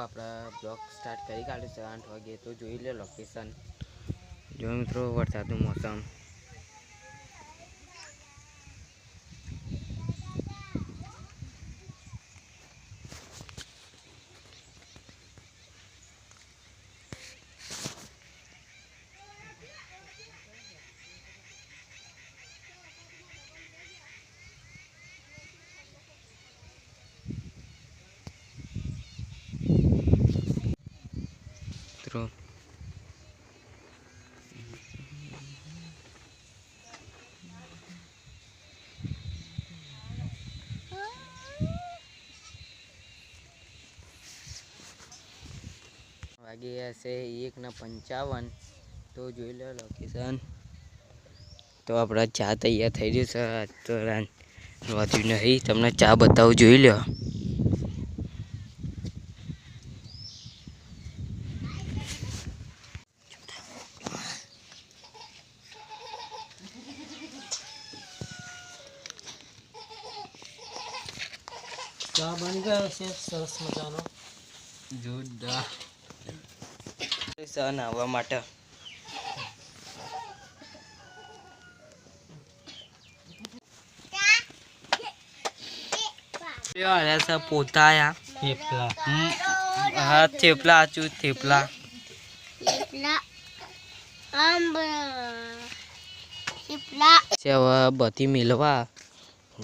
આપણે blog start કરી કાઢીશું આઠ વાગે તો જોઈ લે લોકેશન જો મિત્રો, વરસાદનું મોસમ મિત્રો વાગી ગયા છે એક ને પંચાવન. તો જોઈ લો લોકેશન તો આપણા ચા તૈયાર થઈ ગયું છે. તો વધ્યું નહીં તમને ચા બતાવું જોઈ લો. ચા બની ગયો છે. સરસ મજાનો. જોરદાર. સન આવવા માટે. પોતાયા. થેપલા. હા થેપલા આચું થેપલા. બધી મિલવા.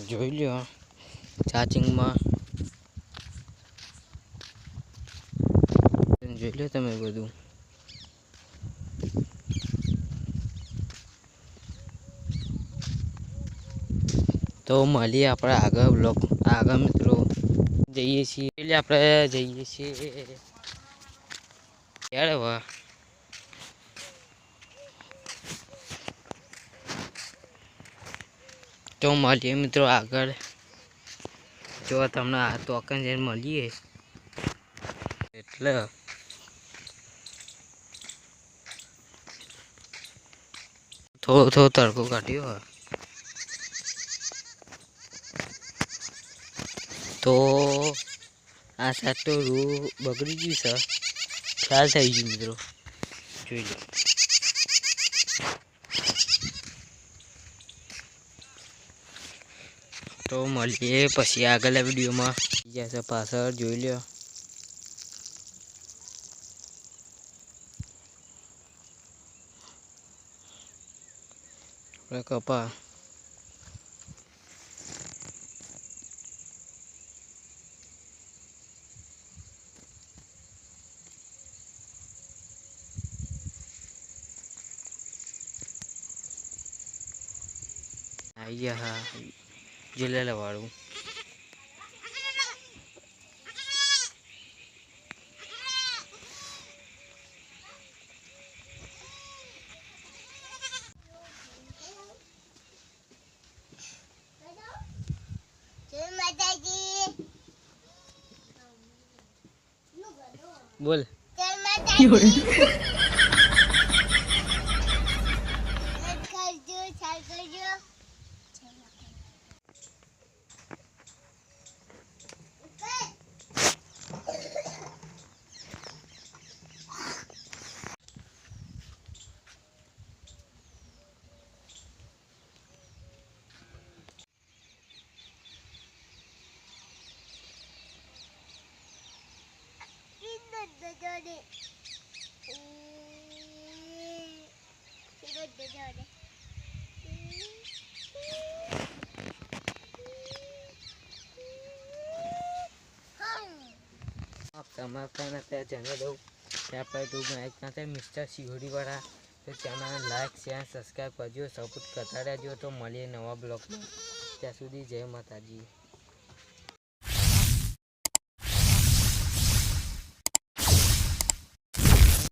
જોઈ લ્યો ચાર્જિંગમાં જોઈ લો તમે બધું. તો મળીએ આપણે આગળ બ્લોક આગળ મિત્રો, જઈએ છીએ. એટલે આપણે જઈએ છીએ. ક્યારે વા તો મળીએ મિત્રો આગળ. જો તમને આ તોકન જઈને મળીએ. એટલે થોડો થોડો તડકો કાઢ્યો. તો આ તો રૂ બગડી ગયું છે. ખ્યાલ થઈ ગયું મિત્રો. જોઈ લો. તો મળીએ પછી આગળના વિડીયોમાં. બીજા પાછળ. જોઈ લ્યો. આપણે કપા આવી ગયા બોલ Jai Mataji. કરજો ચાલ કરજો તમારે ત્યાં ત્યાં જણાવી દઉં ત્યાં પર તું માઇક ત્યાં મિસ્ટર સિહોરીવાળા તો ચેનલ લાઈક શેર સબસ્ક્રાઈબ કરજો સપોર્ટ કરતા રહેજો તો મળીએ નવા બ્લોગમાં ત્યાં સુધી જય માતાજી